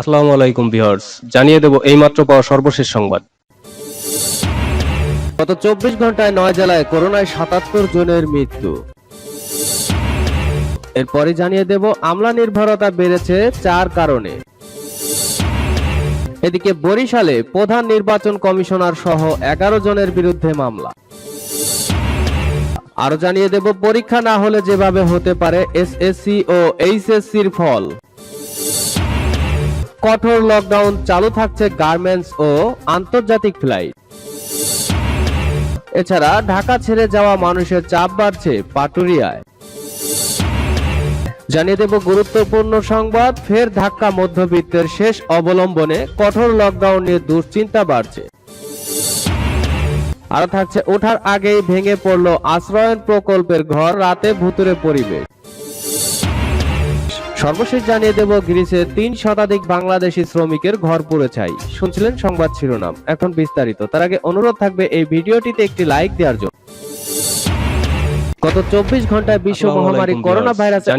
আসসালামু আলাইকুম ভিউয়ার্স, জানিয়ে দেব এইমাত্র পাওয়া সর্বশেষ সংবাদ। গত চব্বিশ ঘন্টায় নয় জেলায় করোনায় সাতাত্তর জনের মৃত্যু। এরপরে জানিয়ে দেব, আমলা নির্ভরতা বেড়েছে চার কারণে। এদিকে বরিশালে প্রধান নির্বাচন কমিশনার সহ এগারো জনের বিরুদ্ধে মামলা। আরও জানিয়ে দেব, পরীক্ষা না হলে যেভাবে হতে পারে, এসএসসি ও এইচএসসির ফল। কঠোর লকডাউন চালু থাকছে গার্মেন্টস ও আন্তর্জাতিক ফ্লাইট এছাড়া ঢাকা ছেড়ে যাওয়া মানুষের চাপ বাড়ছে পাটুরিয়ায়। জানিয়ে দেব গুরুত্বপূর্ণ সংবাদ, ফের ধাক্কা মধ্যবিত্তের শেষ অবলম্বনে কঠোর লকডাউন নিয়ে দুশ্চিন্তা বাড়ছে। আর থাকছে, ওঠার আগেই ভেঙে পড়ল আশ্রয়ন প্রকল্পের ঘর, রাতে ভুতুরে পরিবেশ। সর্বশেষ জানিয়ে দেব গ্রিসে তিন শতাধিক বাংলাদেশি শ্রমিকের ঘর পুড়ে ছাই। শুনছিলেন সংবাদ শিরোনাম। এখন বিস্তারিত। তার আগে অনুরোধ থাকবে এই ভিডিওটিতে একটি লাইক দেওয়ার জন্য। গত চব্বিশ ঘন্টায় বিশ্ব মহামারী করোনা। ভাইরাসে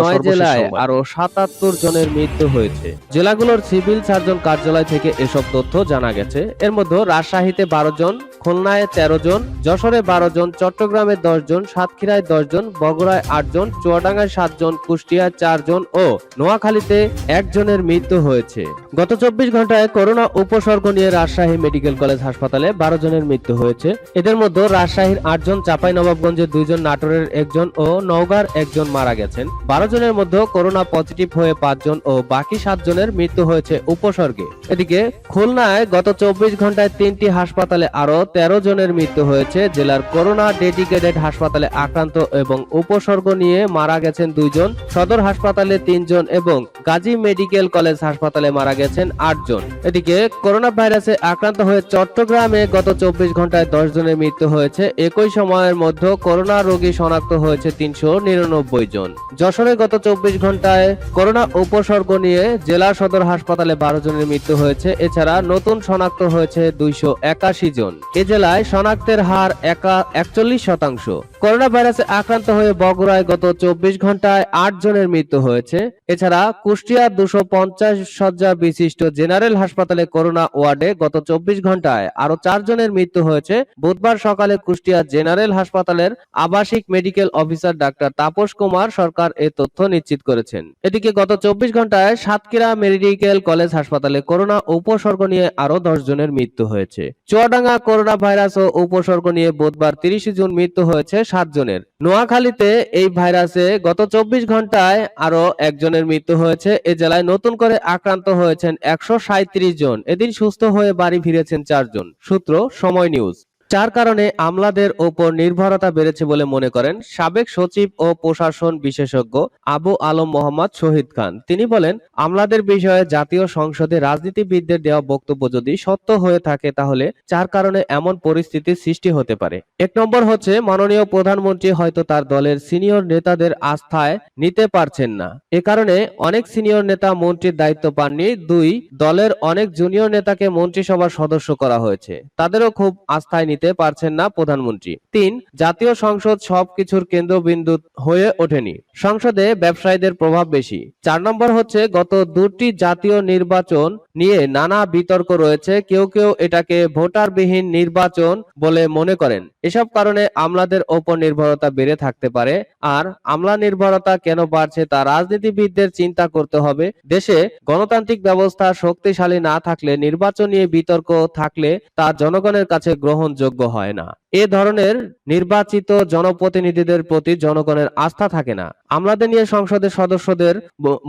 নয় জেলায় আরও সাতাত্তর জনের মৃত্যু হয়েছে। জেলাগুলোর সিভিল সার্জন কার্যালয় থেকে এসব তথ্য জানা গেছে। এর মধ্যে রাজশাহীতে বারো জন খুলনায় তেরো জন যশোরে বারো জন চট্টগ্রামে দশ জন সাতক্ষীরায় দশ জন বগুড়ায় আট জন চুয়াডাঙ্গায় সাত জন কুষ্টিয়ায় চার জন ও নোয়াখালীতে একজনের মৃত্যু হয়েছে। গত চব্বিশ ঘন্টায় করোনা উপসর্গ নিয়ে রাজশাহী মেডিকেল কলেজ হাসপাতালে বারো জনের মৃত্যু হয়েছে। এদের মধ্যে রাজশাহীর আটজন চাপাই নবাবগঞ্জের দুইজন নাটোরের একজন ও নওগাঁর একজন মারা গেছেন, বারো জনের মধ্যে করোনা পজিটিভ হয়ে পাঁচজন ও বাকি সাতজনের মৃত্যু হয়েছে উপসর্গে। এদিকে খুলনায় গত চব্বিশ ঘন্টায় তিনটি হাসপাতালে আরও তেরো জনের মৃত্যু হয়েছে। জেলার করোনা ডেডিকেটেড হাসপাতালে আক্রান্ত এবং উপসর্গ নিয়ে মারা গেছেন দুইজন, সদর হাসপাতালে তিনজন এবং গাজী মেডিকেল কলেজ হাসপাতালে মারা গেছেন আটজন। এদিকে করোনা ভাইরাসে আক্রান্ত হয়ে চট্টগ্রামে গত চব্বিশ ঘন্টায় দশ জনের মৃত্যু হয়েছে। একই সময়ের মধ্যে করোনা রোগী শনাক্ত হয়েছে তিনশো নিরানব্বই জন। যশোরে গত চব্বিশ ঘন্টায় করোনা উপসর্গ নিয়ে জেলা সদর হাসপাতালে বারো জনের মৃত্যু হয়েছে। এছাড়া নতুন শনাক্ত হয়েছে দুইশো একাশি জন। এ জেলায় শনাক্তের হার একা একচল্লিশ শতাংশ। করোনা ভাইরাসে আক্রান্ত হয়ে বগুড়ায় গত চব্বিশ ঘন্টায় আট জনের মৃত্যু হয়েছে। এছাড়া কুষ্টিয়ার দুশো পঞ্চাশ শয্যা বিশিষ্ট জেনারেল হাসপাতালে করোনা ওয়ার্ডে গত চব্বিশ ঘন্টায় আরও চার জনের মৃত্যু হয়েছে। বুধবার সকালে কুষ্টিয়া জেনারেল হাসপাতালের আবাসিক medical officer doctor Tapas Kumar Sarkar এ তথ্য নিশ্চিত করেছেন। এদিকে গত চব্বিশ ঘন্টায় সাতক্ষীরা মেডিকেল কলেজ হাসপাতালে করোনা উপসর্গ নিয়ে আরও দশ জনের মৃত্যু হয়েছে। চুয়াডাঙ্গা করোনা ভাইরাস ও উপসর্গ নিয়ে বুধবার তিরিশে জুন মৃত্যু হয়েছে সাত জনের। নোয়াখালীতে এই ভাইরাসে গত চব্বিশ ঘন্টায় আরও একজনের মৃত্যু হয়েছে। এ জেলায় নতুন করে আক্রান্ত হয়েছেন একশো সাঁইত্রিশ জন। এদিন সুস্থ হয়ে বাড়ি ফিরেছেন চারজন। সূত্র সময় নিউজ। যার কারণে আমলাদের ওপর নির্ভরতা বেড়েছে বলে মনে করেন সাবেক সচিব ও প্রশাসন বিশেষজ্ঞ আবু আলম মোহাম্মদ শহীদ খান। তিনি বলেন, আমলাদের বিষয়ে জাতীয় সংসদে রাজনীতিবিদদের দেওয়া বক্তব্য যদি সত্য হয়ে থাকে তাহলে যার কারণে এমন পরিস্থিতির সৃষ্টি হতে পারে। এক নম্বর হচ্ছে, মাননীয় প্রধানমন্ত্রী হয়তো তার দলের সিনিয়র নেতাদের আস্থায় নিতে পারছেন না। এ কারণে অনেক সিনিয়র নেতা মন্ত্রীর দায়িত্ব পাননি। দুই, দলের অনেক জুনিয়র নেতাকে মন্ত্রিসভার সদস্য করা হয়েছে। তাদেরও খুব আস্থায় নিতে পারছেন না প্রধানমন্ত্রী। তিন, জাতীয় সংসদ সবকিছুর কেন্দ্রবিন্দু হয়ে ওঠেনি। সংসদে ব্যবসায়ীদের প্রভাব বেশি। চার নম্বর হচ্ছে গত দুটি জাতীয় নির্বাচন নিয়ে নানা বিতর্ক রয়েছে। কেউ কেউ এটাকে ভোটারবিহীন নির্বাচন বলে মনে করেন। এসব কারণে আমলাদের ওপর নির্ভরতা বেড়ে থাকতে পারে। আর আমলা নির্ভরতা কেন বাড়ছে তা রাজনীতিবিদদের চিন্তা করতে হবে। দেশে গণতান্ত্রিক ব্যবস্থা শক্তিশালী না থাকলে, নির্বাচন নিয়ে বিতর্ক থাকলে তা জনগণের কাছে গ্রহণযোগ্য হয় না। এ ধরনের নির্বাচিত জনপ্রতিনিধিদের প্রতি জনগণের আস্থা থাকে না। আমলাদের নিয়ে সংসদের সদস্যদের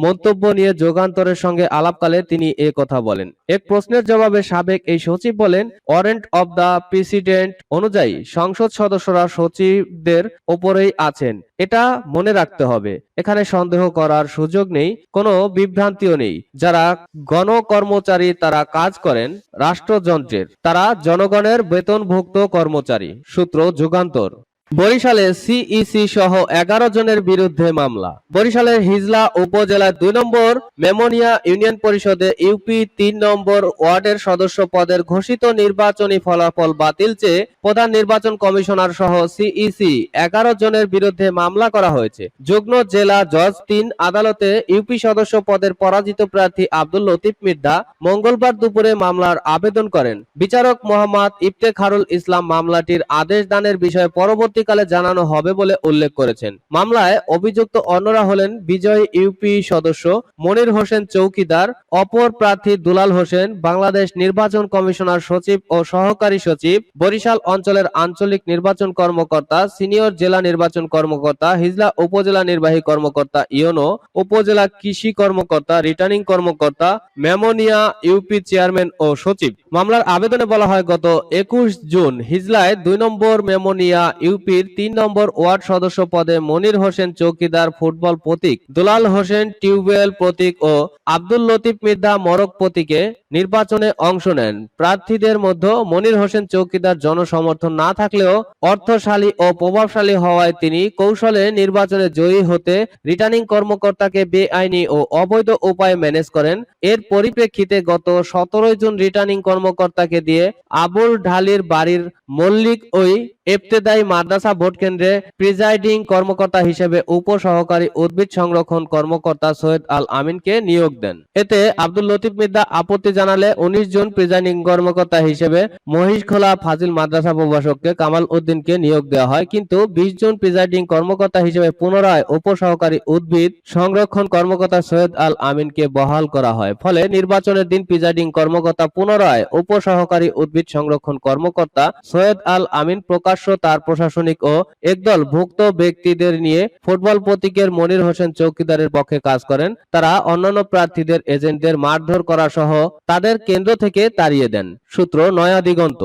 মন্তব্য নিয়ে যোগান্তরের সঙ্গে আলাপকালে তিনি এ কথা বলেন। এক প্রশ্নের জবাবে সাবেক এই সচিব বলেন, ওয়ারেন্ট অব দা প্রেসিডেন্ট অনুযায়ী সংসদ সদস্যরা সচিবদের ওপরেই আছেন। এটা মনে রাখতে হবে। এখানে সন্দেহ করার সুযোগ নেই, কোনো বিভ্রান্তিও নেই। যারা গণকর্মচারী তারা কাজ করেন রাষ্ট্রযন্ত্রের। তারা জনগণের বেতনভুক্ত কর্মচারী। সূত্র যুগান্তর। বরিশালে সিইসি সহ এগারো জনের বিরুদ্ধে মামলা। বরিশালের হিজলা উপজেলার দুই নম্বর মেমোনিয়া ইউনিয়ন পরিষদে ইউপি তিন নম্বর ওয়ার্ডের সদস্য পদের ঘোষিত নির্বাচনী ফলাফল বাতিল চেয়ে প্রধান নির্বাচন কমিশনার সহ সিইসি এগারো জনের বিরুদ্ধে মামলা করা হয়েছে। যুগ্ম জেলা জজ তিন আদালতে ইউপি সদস্য পদের পরাজিত প্রার্থী আব্দুল লতিফ মির্দা মঙ্গলবার দুপুরে মামলার আবেদন করেন। বিচারক মোহাম্মদ ইফতেখারুল ইসলাম মামলাটির আদেশ দানের বিষয়ে পরবর্তীকালে জানানো হবে বলে উল্লেখ করেছেন। মামলায় অভিযুক্ত অন্যরা হলেন বিজয় ইউপি সদস্য মনির হোসেন চৌকিদার, অপর প্রার্থী দুলাল হোসেন, বাংলাদেশ নির্বাচন কমিশনার সচিব ও সহকারী সচিব, বরিশাল অঞ্চলের আঞ্চলিক নির্বাচন কর্মকর্তা, সিনিয়র জেলা নির্বাচন কর্মকর্তা, হিজলা উপজেলা নির্বাহী কর্মকর্তা ইওনো উপজেলা কৃষি কর্মকর্তা, রিটার্নিং কর্মকর্তা, মেমোনিয়া ইউপি চেয়ারম্যান ও সচিব। মামলার আবেদনে বলা হয়, গত একুশ জুন হিজলায় দুই নম্বর মেমোনিয়া ইউপির তিন নম্বর ওয়ার্ড সদস্য পদে মনির হোসেন চৌকিদার ফুটবল প্রতীক, দুলাল হোসেন টিউবওয়েল প্রতীক ও আব্দুল লতিফ মির্দা মরক প্রতীকে নির্বাচনে অংশ নেন। প্রার্থীদের মধ্যে মনির হোসেন চৌকিদার জনসমর্থন না থাকলেও অর্থশালী ও প্রভাবশালী হওয়ায় তিনি কৌশলে নির্বাচনে জয়ী হতে রিটার্নিং কর্মকর্তাকে বেআইনি ও অবৈধ উপায়ে ম্যানেজ করেন। এর পরিপ্রেক্ষিতে গত সতেরোই জুন রিটার্নিং কর্মকর্তাকে দিয়ে আবুল ঢালির বাড়ির মল্লিক ওই এফতেদায়ী মাদ্রাসা ভোট কেন্দ্রে প্রিজাইডিং কর্মকর্তা হিসেবে উপ সহকারী উদ্ভিদ সংরক্ষণ কর্মকর্তা সৈয়দ আল আমিনকে নিয়োগ দেন। এতে আব্দুল লতিফ মির্দা আপত্তি জানালে উনিশ জন প্রিজাইডিং কর্মকর্তা হিসেবে মহিষখোলা ফাজিল মাদ্রাসা প্রভাষককে কামাল উদ্দিনকে নিয়োগ দেওয়া হয়। কিন্তু বিশ জন প্রিজাইডিং কর্মকর্তা হিসেবে পুনরায় উপ সহকারী উদ্ভিদ সংরক্ষণ কর্মকর্তা সৈয়দ আল আমিনকে বহাল করা হয়। ফলে নির্বাচনের দিন প্রিজাইডিং কর্মকর্তা পুনরায় উপ সহকারী উদ্ভিদ সংরক্ষণ কর্মকর্তা সৈয়দ আল আমিন প্রকাশ্য তার প্রশাসনিক ও একদল ভুক্ত ব্যক্তিদের নিয়ে ফুটবল প্রতীকের মনির হোসেন চৌকিদারের পক্ষে কাজ করেন। তারা অন্যান্য প্রার্থীদের, এজেন্টদের মারধর করা সহ তাদের কেন্দ্র থেকে তাড়িয়ে দেন। সূত্র নয়া দিগন্ত।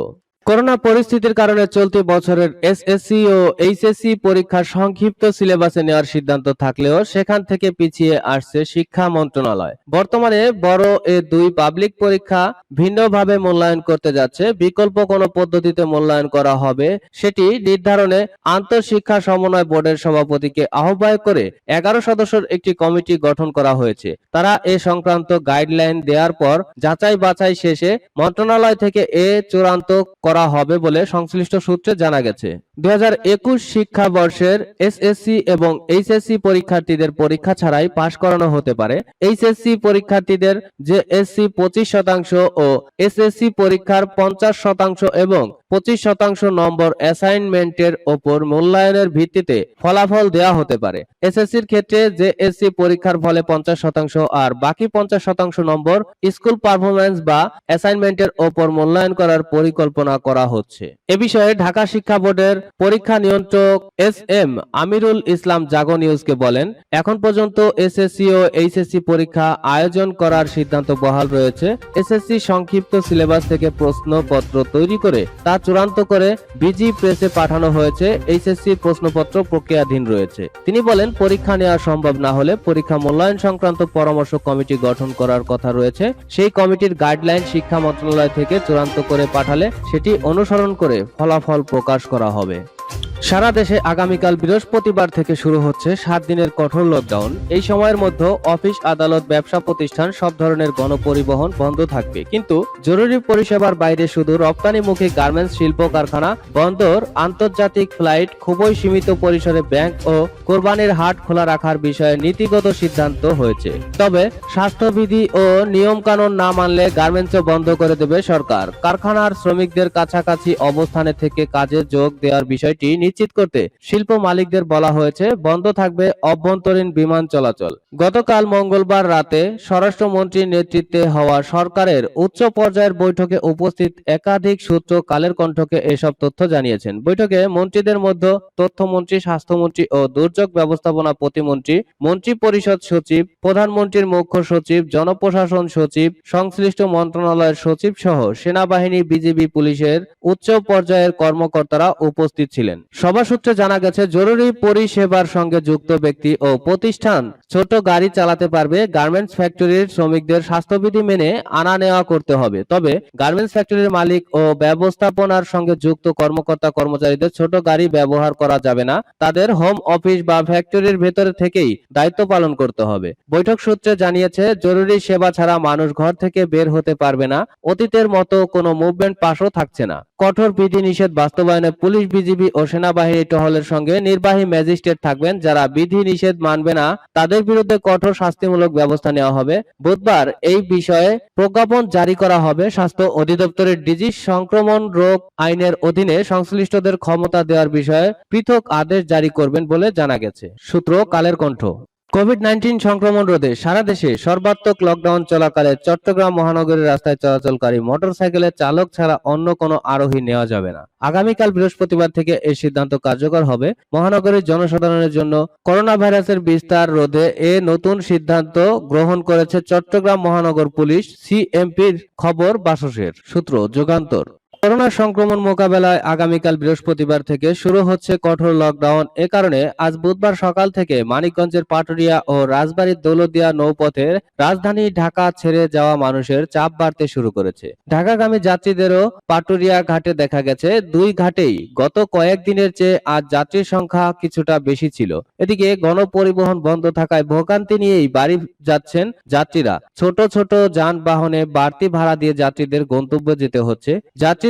করোনা পরিস্থিতির কারণে চলতি বছরের এসএসসি ও এইচএসসি পরীক্ষার সংক্ষিপ্ত সিলেবাসে নেওয়ার সিদ্ধান্ত থাকলেও সেখান থেকে পিছিয়ে আসছে শিক্ষা মন্ত্রণালয়। বর্তমানে বড় এ দুই পাবলিক পরীক্ষা ভিন্নভাবে মূল্যায়ন করতে যাচ্ছে। বিকল্প কোনো পদ্ধতিতে মূল্যায়ন করা হবে সেটি নির্ধারণে আন্তঃশিক্ষা সমন্বয় বোর্ডের সভাপতিকে আহ্বায়ক করে এগারো সদস্যের একটি কমিটি গঠন করা হয়েছে। তারা এ সংক্রান্ত গাইডলাইন দেওয়ার পর যাচাই বাছাই শেষে মন্ত্রণালয় থেকে এ চূড়ান্ত করা হবে বলে সংশ্লিষ্ট সূত্রে জানা গেছে। দু হাজার একুশ শিক্ষাবর্ষের এসএসসি এবং এইচএসসি পরীক্ষার্থীদের পরীক্ষা ছাড়াই পাশ করানো হতে পারে। এইচএসসি পরীক্ষার্থীদের যে এসসি পঁচিশ শতাংশ ও এসএসসি পরীক্ষার পঞ্চাশ শতাংশ এবং পঁচিশ শতাংশ নম্বর অ্যাসাইনমেন্টের ওপর মূল্যায়নের ভিত্তিতে ফলাফল দেওয়া হতে পারে। এসএসসির ক্ষেত্রে যে এসসি পরীক্ষার ফলে পঞ্চাশ শতাংশ আর বাকি পঞ্চাশ শতাংশ নম্বর স্কুল পারফরমেন্স বা অ্যাসাইনমেন্টের ওপর মূল্যায়ন করার পরিকল্পনা করা হচ্ছে। এ বিষয়ে ঢাকা শিক্ষা বোর্ডের পরীক্ষা নিয়ন্ত্রক এস এম আমিরুল ইসলাম জাগো নিউজকে বলেন, এখন পর্যন্ত এসএসসি ও এইচএসসি পরীক্ষা আয়োজন করার সিদ্ধান্ত বহাল রয়েছে। এসএসসি সংক্ষিপ্ত সিলেবাস থেকে প্রশ্নপত্র তৈরি করে তা চূড়ান্ত করে বিজি প্রেসে পাঠানো হয়েছে। এইচএসসি প্রশ্নপত্র প্রক্রিয়াধীন রয়েছে। তিনি বলেন, পরীক্ষা নেওয়া সম্ভব না হলে পরীক্ষা মূল্যায়ন সংক্রান্ত পরামর্শ কমিটি গঠন করার কথা রয়েছে। সেই কমিটির গাইডলাইন শিক্ষা মন্ত্রণালয় থেকে চূড়ান্ত করে পাঠালে সেটি অনুসরণ করে ফলাফল প্রকাশ করা হবে। হবে সারা দেশে আগামীকাল বৃহস্পতিবার থেকে শুরু হচ্ছে সাত দিনের কঠোর লকডাউন এই সময়ের মধ্যে অফিস, আদালত, ব্যবসা প্রতিষ্ঠান সব ধরনের গণপরিবহন বন্ধ থাকবে। কিন্তু জরুরি পরিষেবার বাইরে শুধু রপ্তানিমুখী গার্মেন্টস শিল্প কারখানা, বন্দর, আন্তর্জাতিক ফ্লাইট খুবই সীমিত পরিসরে ব্যাংক ও কোরবানির হাট খোলা রাখার বিষয়ে নীতিগত সিদ্ধান্ত হয়েছে। তবে স্বাস্থ্যবিধি ও নিয়ম কানুন না মানলে গার্মেন্টসও বন্ধ করে দেবে সরকার। কারখানার শ্রমিকদের কাছাকাছি অবস্থানে থেকে কাজে যোগ দেওয়ার বিষয়টি নিশ্চিত করতে শিল্প মালিকদের বলা হয়েছে, বন্ধ থাকবে অভ্যন্তরীণ বিমান চলাচল। গতকাল মঙ্গলবার রাতে স্বরাষ্ট্রমন্ত্রীর নেতৃত্বে হওয়া সরকারের উচ্চ পর্যায়ের বৈঠকে উপস্থিত একাধিক সূত্র কালের কণ্ঠকে এসব তথ্য জানিয়েছেন। বৈঠকে মন্ত্রীদের মধ্যে তথ্যমন্ত্রী, স্বাস্থ্যমন্ত্রী ও দুর্যোগ ব্যবস্থাপনা প্রতিমন্ত্রী মন্ত্রী পরিষদ সচিব, প্রধানমন্ত্রীর মুখ্য সচিব, জনপ্রশাসন সচিব, সংশ্লিষ্ট মন্ত্রণালয়ের সচিব সহ সেনাবাহিনী, বিজিবি পুলিশের উচ্চ পর্যায়ের কর্মকর্তারা উপস্থিত ছিলেন। সভা সূত্রে জানা গেছে জরুরি পরিষেবার সঙ্গে যুক্ত ব্যক্তি ও প্রতিষ্ঠান ছোট গাড়ি চালাতে পারবে গার্মেন্টস ফ্যাক্টরির শ্রমিকদের স্বাস্থ্যবিধি মেনে আনা নেওয়া করতে হবে। তবে গার্মেন্টস ফ্যাক্টরির মালিক ও ব্যবস্থাপনার সঙ্গে যুক্ত কর্মকর্তা কর্মচারীদের ছোট গাড়ি ব্যবহার করা যাবে না। তাদের হোম অফিস বা ফ্যাক্টরির ভেতরে থেকেই দায়িত্ব পালন করতে হবে। বৈঠক সূত্রে জানিয়েছে, জরুরি সেবা ছাড়া মানুষ ঘর থেকে বের হতে পারবে না। অতীতের মতো কোনো মুভমেন্ট পাসও থাকছে না। কঠোর বিধি নিষেধ বাস্তবায়নে পুলিশ, বিজিবি ও সেনাবাহিনী টহলের সঙ্গে নির্বাহী ম্যাজিস্ট্রেট থাকবেন যারা বিধি নিষেধ মানবে না, তাদের বিরুদ্ধে কঠোর শাস্তিমূলক ব্যবস্থা নেওয়া হবে। বুধবার এই বিষয়ে প্রজ্ঞাপন জারি করা হবে। স্বাস্থ্য অধিদপ্তরের ডিজি সংক্রমণ রোগ আইনের অধীনে সংশ্লিষ্টদের ক্ষমতা দেওয়ার বিষয়ে পৃথক আদেশ জারি করবেন বলে জানা গেছে। সূত্র কালের কণ্ঠ। কোভিড নাইন্টিন সংক্রমণ রোধে সারা দেশে সর্বাত্মক লকডাউন চলাকালে চট্টগ্রাম মহানগরীর রাস্তায় চলাচলকারী মোটরসাইকেলের চালক ছাড়া অন্য কোনো আরোহী নেওয়া যাবে না। আগামীকাল বৃহস্পতিবার থেকে এই সিদ্ধান্ত কার্যকর হবে। মহানগরীর জনসাধারণের জন্য করোনা ভাইরাসের বিস্তার রোধে এ নতুন সিদ্ধান্ত গ্রহণ করেছে চট্টগ্রাম মহানগর পুলিশ, সিএমপির খবর বাসসের সূত্র, যুগান্তর। করোনা সংক্রমণ মোকাবেলায় আগামীকাল বৃহস্পতিবার থেকে শুরু হচ্ছে কঠোর লকডাউন। এ কারণে আজ বুধবার সকাল থেকে মানিকগঞ্জের পাটুরিয়া ও রাজবাড়ির দৌলতদিয়া নৌপথে রাজধানী ঢাকা ছেড়ে যাওয়া মানুষের চাপ বাড়তে শুরু করেছে। ঢাকাগামী যাত্রীদেরও পাটুরিয়া ঘাটে দেখা গেছে। দুই ঘাটেই গত কয়েকদিনের চেয়ে আজ যাত্রীর সংখ্যা কিছুটা বেশি ছিল। এদিকে গণপরিবহন বন্ধ থাকায় ভোগান্তি নিয়েই বাড়ি যাচ্ছেন যাত্রীরা। ছোট ছোট যানবাহনে বাড়তি ভাড়া দিয়ে যাত্রীদের গন্তব্য যেতে হচ্ছে।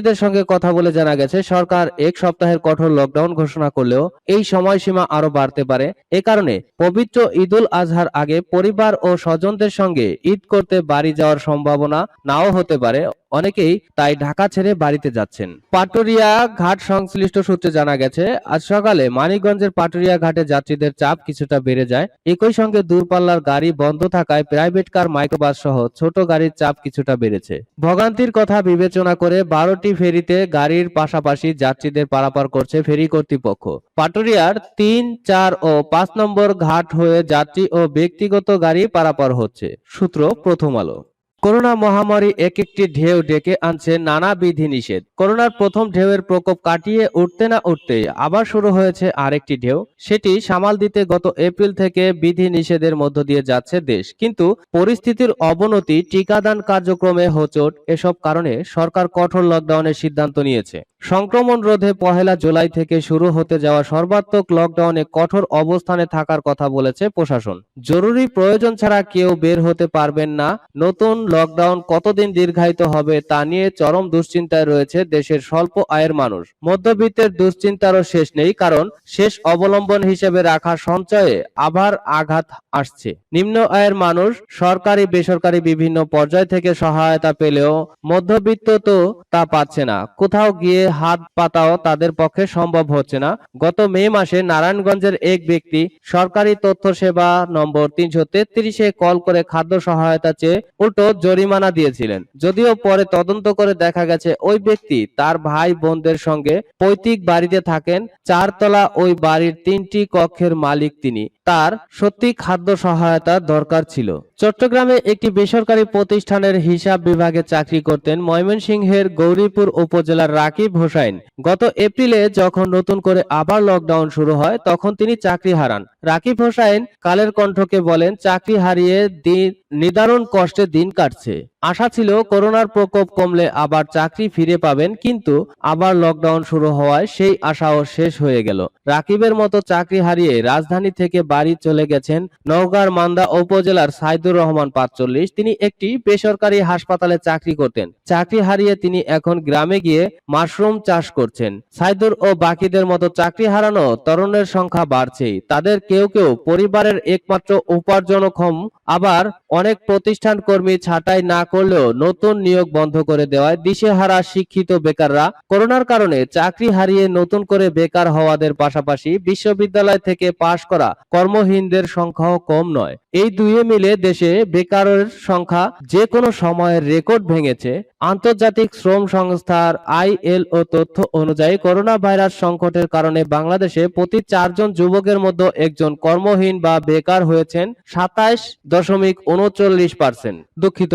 যাত্রীদের সঙ্গে কথা বলে জানা গেছে, সরকার এক সপ্তাহের কঠোর লকডাউন ঘোষণা করলেও এই সময়সীমা আরও বাড়তে পারে। এ কারণে পবিত্র ঈদুল আজহার আগে পরিবার ও স্বজনদের সঙ্গে ঈদ করতে বাড়ি যাওয়ার সম্ভাবনা নাও হতে পারে। অনেকেই তাই ঢাকা ছেড়ে বাড়িতে যাচ্ছেন। পাটুরিয়া ঘাট সংশ্লিষ্ট সূত্রে জানা গেছে, আজ সকালে মানিকগঞ্জের পাটুরিয়া ঘাটে যাত্রীদের চাপ কিছুটা বেড়ে যায়। একই সঙ্গে দূরপাল্লার গাড়ি বন্ধ থাকায় প্রাইভেট কার মাইক্রোবাস সহ ছোট গাড়ির চাপ কিছুটা বেড়েছে। ভোগান্তির কথা বিবেচনা করে বারোটি ফেরিতে গাড়ির পাশাপাশি যাত্রীদের পারাপার করছে ফেরি কর্তৃপক্ষ। পাটুরিয়ার তিন, চার ও পাঁচ নম্বর ঘাট হয়ে যাত্রী ও ব্যক্তিগত গাড়ি পারাপার হচ্ছে। সূত্র প্রথম আলো। করোনা মহামারী এক একটি ঢেউ ডেকে আনছে নানা বিধি নিষেধ করোনার প্রথম ঢেউয়ের প্রকোপ কাটিয়ে উঠতে না উঠতে আবার শুরু হয়েছে আরেকটি ঢেউ। সেটি সামাল দিতে গত এপ্রিল থেকে বিধি নিষেধের মধ্য দিয়ে যাচ্ছে দেশ। কিন্তু পরিস্থিতির অবনতি, টিকাদান কার্যক্রমে হোচট, এসব কারণে সরকার কঠোর লকডাউনের সিদ্ধান্ত নিয়েছে। সংক্রমণ রোধে পহেলা জুলাই থেকে শুরু হতে যাওয়া সর্বাত্মক লকডাউনে কঠোর অবস্থানে থাকার কথা বলেছে প্রশাসন। জরুরি প্রয়োজন ছাড়া কেউ বের হতে পারবেন না। নতুন লকডাউন কতদিন দীর্ঘায়িত হবে তা নিয়ে চরম দুশ্চিন্তায় রয়েছে দেশের স্বল্প আয়ের মানুষ। মধ্যবিত্তের দুশ্চিন্তারও শেষ নেই, কারণ শেষ অবলম্বন হিসেবে রাখা সঞ্চয়ে আবার আঘাত আসছে। নিম্ন আয়ের মানুষ সরকারি, বেসরকারি বিভিন্ন পর্যায় থেকে সহায়তা পেলেও মধ্যবিত্ত তো তা পাচ্ছে না। কোথাও গিয়ে হাত পাতাও তাদের পক্ষে সম্ভব হচ্ছে না। গত মে মাসে নারায়ণগঞ্জের এক ব্যক্তি সরকারি তথ্য সেবা নম্বর তিনশো তেত্রিশে কল করে খাদ্য সহায়তা চেয়ে উল্টো জরিমানা দিয়েছিলেন। যদিও পরে তদন্ত করে দেখা গেছে, ওই ব্যক্তি তার ভাই বোনদের সঙ্গে পৈতৃক বাড়িতে থাকেন। চারতলা ওই বাড়ির তিনটি কক্ষের মালিক তিনি। তার সত্যি খাদ্য সহায়তা দরকার ছিল। চট্টগ্রামে একটি বেসরকারি প্রতিষ্ঠানের হিসাব বিভাগে চাকরি করতেন ময়মনসিংহের গৌরীপুর উপজেলার রাকিব হোসাইন। গত এপ্রিলে যখন নতুন করে আবার লকডাউন শুরু হয়, তখন তিনি চাকরি হারান। রাকিব হোসাইন কালের কণ্ঠকে বলেন, চাকরি হারিয়ে দিন, নিদারুণ কষ্টে দিন কাটছে। আশা ছিল করোনার প্রকোপ কমলে আবার চাকরি ফিরে পাবেন, কিন্তু আবার লকডাউন শুরু হওয়ায় সেই আশাও শেষ হয়ে গেল। রাকিবের মতো চাকরি হারিয়ে রাজধানী থেকে বাড়ি চলে গেছেন নওগাঁর মান্দা উপজেলার সাইদুর রহমান পাঁচচল্লিশ। তিনি একটি বেসরকারি হাসপাতালে চাকরি করতেন। চাকরি হারিয়ে তিনি এখন গ্রামে গিয়ে মাশরুম চাষ করছেন। সাইদুর ও বাকিদের মতো চাকরি হারানো তরুণের সংখ্যা বাড়ছেই। তাদের কেউ কেউ পরিবারের একমাত্র উপার্জনক্ষম, আবার অনেক প্রতিষ্ঠান কর্মী ছাঁটাই না করলেও নতুন নিয়োগ বন্ধ করে দেওয়ায় দিশেহারা শিক্ষিত বেকাররা করোনার কারণে চাকরি হারিয়ে নতুন করে বেকার হওয়াদের পাশাপাশি বিশ্ববিদ্যালয় থেকে পাশ করা কর্মহীনদের সংখ্যাও কম নয়। এই দুয়ে মিলে দেশে বেকারের সংখ্যা যে কোনো সময়ের রেকর্ড ভেঙেছে। আন্তর্জাতিক শ্রম সংস্থার আইএলও তথ্য অনুযায়ী করোনা ভাইরাস সংকটের কারণে বাংলাদেশে প্রতি চারজন যুবকের মধ্যে একজন কর্মহীন বা বেকার হয়েছেন সাতাইশ দশমিক উনচল্লিশ পার্সেন্ট। দুঃখিত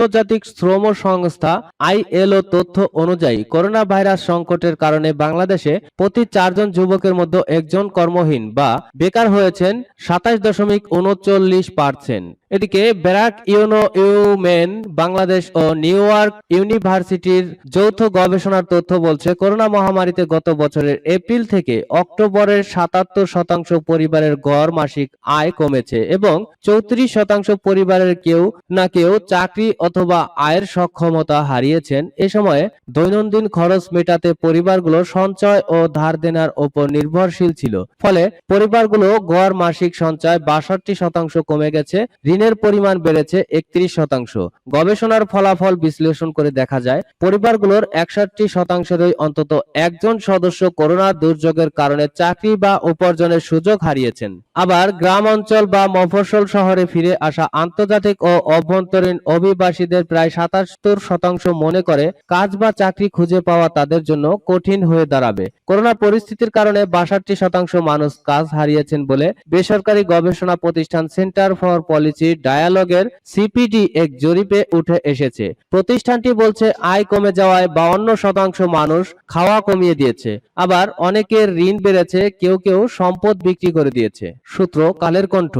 আন্তর্জাতিক শ্রম সংস্থা আইএলও তথ্য অনুযায়ী করোনা ভাইরাস সংকটের কারণে বাংলাদেশে প্রতি চারজন যুবকের মধ্যে একজন কর্মহীন বা বেকার হয়েছেন সাতাশ দশমিক উনচল্লিশ পার্সেন্ট। এদিকে ব্যারাক ইউনো ইউমেন, বাংলাদেশ ও নিউ ইয়র্ক ইউনিভার্সিটির যৌথ গবেষণার তথ্য বলছে, করোনা মহামারীতে গত বছরের এপ্রিল থেকে অক্টোবরের সাতাত্তর শতাংশ পরিবারের গড় মাসিক আয় কমেছে এবং চৌত্রিশ শতাংশ পরিবারের কেউ না কেউ চাকরি অথবা আয়ের সক্ষমতা হারিয়েছেন। এ সময়ে দৈনন্দিন খরচ মেটাতে পরিবারগুলো সঞ্চয় ও ধার দেনার ওপর নির্ভরশীল ছিল। ফলে পরিবারগুলো গড় মাসিক সঞ্চয় বাষট্টি শতাংশ কমে গেছে। ঋণের পরিমাণ বেড়েছে একত্রিশ শতাংশ। গবেষণার ফলাফল বিশ্লেষণ করে দেখা যায়, পরিবারগুলোর একষট্টি শতাংশেরই অন্তত একজন সদস্য করোনা দুর্যোগের কারণে চাকরি বা উপার্জনের সুযোগ হারিয়েছেন। আবার গ্রাম অঞ্চল বা মফস্বল শহরে ফিরে আসা আন্তর্জাতিক ও অভ্যন্তরীণ অভিবাসীদের প্রায় সাতাত্তর শতাংশ মনে করে কাজ বা চাকরি খুঁজে পাওয়া তাদের জন্য কঠিন হয়ে দাঁড়াবে। করোনা পরিস্থিতির কারণে বাষট্টি শতাংশ মানুষ কাজ হারিয়েছেন বলে বেসরকারি গবেষণা প্রতিষ্ঠান সেন্টার ফর পলিসি ডায়ালগের সিপিডি এক জরিপে উঠে এসেছে। প্রতিষ্ঠানটি বলছে, আয় কমে যাওয়ায় বাউন্ন শতাংশ মানুষ খাওয়া কমিয়ে দিয়েছে। আবার অনেকের ঋণ বেড়েছে, কেউ কেউ সম্পদ বিক্রি করে দিয়েছে। সূত্র কালের কণ্ঠ।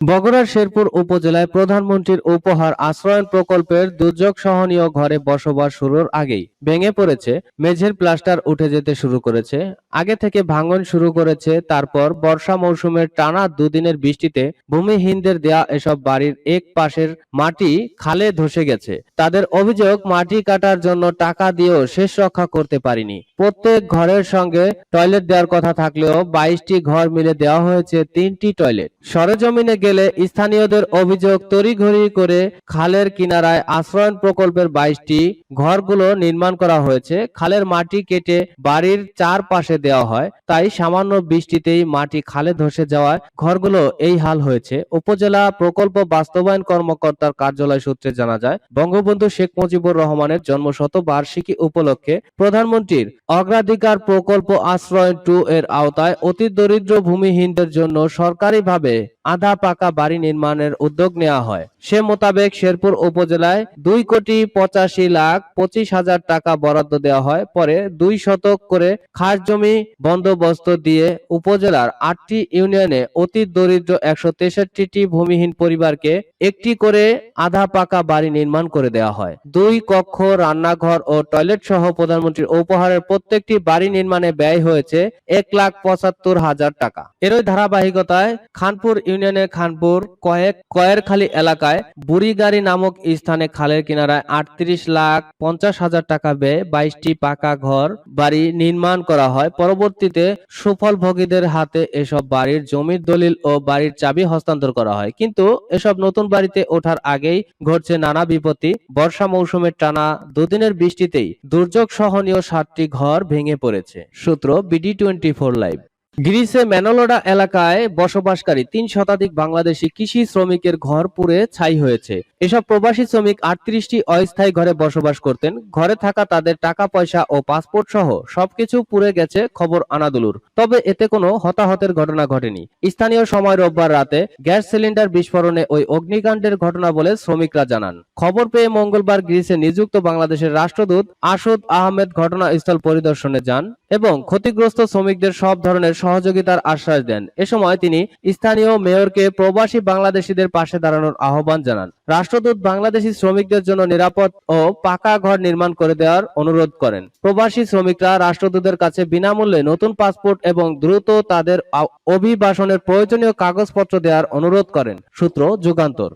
বগুড়ার শেরপুর উপজেলায় প্রধানমন্ত্রীর উপহার আশ্রয়ন প্রকল্পের দুর্যোগ সহনীয় ঘরে বসবাস শুরুর আগেই ভেঙে পড়েছে, মেঝের প্লাস্টার উঠে যেতে শুরু করেছে। আগে থেকে ভাঙন শুরু করেছে, তারপর বর্ষা মৌসুমের টানা দুদিনের বৃষ্টিতে ভূমিহীনদের দেয়া এসব বাড়ির এক পাশের মাটি খালে ধসে গেছে। তাদের অভিযোগ, মাটি কাটার জন্য টাকা দিয়েও শেষ রক্ষা করতে পারিনি। প্রত্যেক ঘরের সঙ্গে টয়লেট দেওয়ার কথা থাকলেও বাইশটি ঘর মিলে দেওয়া হয়েছে তিনটি টয়লেট। সরেজমিনে গেলে স্থানীয়দের অভিযোগ তড়িঘড়ি করে খালের কিনারায় আশ্রয়ন প্রকল্পের বাইশটি ঘরগুলো নির্মাণ করা হয়েছে। খালের মাটি কেটে বাড়ির চারপাশে দেওয়া হয়। তাই সামান্য বৃষ্টিতেই মাটি খালে ধসে যাওয়ায় ঘরগুলো এই হাল হয়েছে। উপজেলা প্রকল্প বাস্তবায়ন কর্মকর্তার কার্যালয় সূত্রে জানা যায়, বঙ্গবন্ধু শেখ মুজিবুর রহমানের জন্মশত বার্ষিকী উপলক্ষে প্রধানমন্ত্রীর অগ্রাধিকার প্রকল্প আশ্রয় টু এর আওতায় অতি দরিদ্র ভূমিহীনদের জন্য সরকারিভাবে আধা পাকা বাড়ি নির্মাণের উদ্যোগ নেওয়া হয়। সে মোতাবেক শেরপুর উপজেলায় দুই কোটি পঁচাশি লাখ পঁচিশ হাজার টাকা বরাদ্দ দেওয়া হয়। পরে দুই শতক করে খাস জমি বন্দোবস্ত দিয়ে উপজেলার আটটি ইউনিয়নে অতি দরিদ্র একশো তেষট্টিটি ভূমিহীন পরিবারকে একটি করে আধা পাকা বাড়ি নির্মাণ করে দেওয়া হয়। দুই কক্ষ, রান্নাঘর ও টয়লেট সহ প্রধানমন্ত্রীর উপহারের প্রত্যেকটি বাড়ি নির্মাণে ব্যয় হয়েছে এক লাখ পঁচাত্তর হাজার টাকা। এরই ধারাবাহিকতায় খানপুর ইউনিয়নের খানপুর কয়েক, কয়েরখালী এলাকায় বুড়িগাড়ি নামক স্থানে খালের কিনারায় আটত্রিশ লাখ পঞ্চাশ হাজার টাকা ব্যয়ে বাইশটি পাকা ঘর বাড়ি নির্মাণ করা হয়। পরবর্তীতে সুফল ভোগীদের হাতে এসব বাড়ির জমির দলিল ও বাড়ির চাবি হস্তান্তর করা হয়। কিন্তু এসব নতুন বাড়িতে ওঠার আগেই ঘটছে নানা বিপত্তি। বর্ষা মৌসুমের টানা দুদিনের বৃষ্টিতেই দুর্যোগ সহনীয় সাতটি ঘর ভেঙে পড়েছে। সূত্র বিডি টোয়েন্টি ফোর লাইভ। গ্রিসে ম্যানোলোডা এলাকায় বসবাসকারী তিন শতাধিক বাংলাদেশি কৃষি শ্রমিকের ঘর পুড়ে ছাই হয়েছে। এসব প্রবাসী শ্রমিক আটত্রিশটি অস্থায়ী ঘরে বসবাস করতেন। ঘরে থাকা তাদের টাকা, পয়সা ও পাসপোর্ট সহ সবকিছু পুড়ে গেছে, খবর আনাদুলুর। তবে এতে কোনো হতাহতের ঘটনা ঘটেনি। স্থানীয় সময় রোববার রাতে গ্যাস সিলিন্ডার বিস্ফোরণে ওই অগ্নিকাণ্ডের ঘটনা বলে শ্রমিকরা জানান। খবর পেয়ে মঙ্গলবার গ্রিসে নিযুক্ত বাংলাদেশের রাষ্ট্রদূত আসুদ আহমেদ ঘটনাস্থল পরিদর্শনে যান এবং ক্ষতিগ্রস্ত শ্রমিকদের সব ধরনের সহযোগিতার আশ্বাস দেন। এ সময় তিনি স্থানীয় মেয়রকে প্রবাসী বাংলাদেশিদের পাশে দাঁড়ানোর আহ্বান জানান। রাষ্ট্রদূত বাংলাদেশি শ্রমিকদের জন্য নিরাপদ ও পাকা ঘর নির্মাণ করে দেওয়ার অনুরোধ করেন। প্রবাসী শ্রমিকরা রাষ্ট্রদূতের কাছে বিনামূল্যে নতুন পাসপোর্ট এবং দ্রুত তাদের অভিবাসনের প্রয়োজনীয় কাগজপত্র দেওয়ার অনুরোধ করেন। সূত্র যুগান্তর।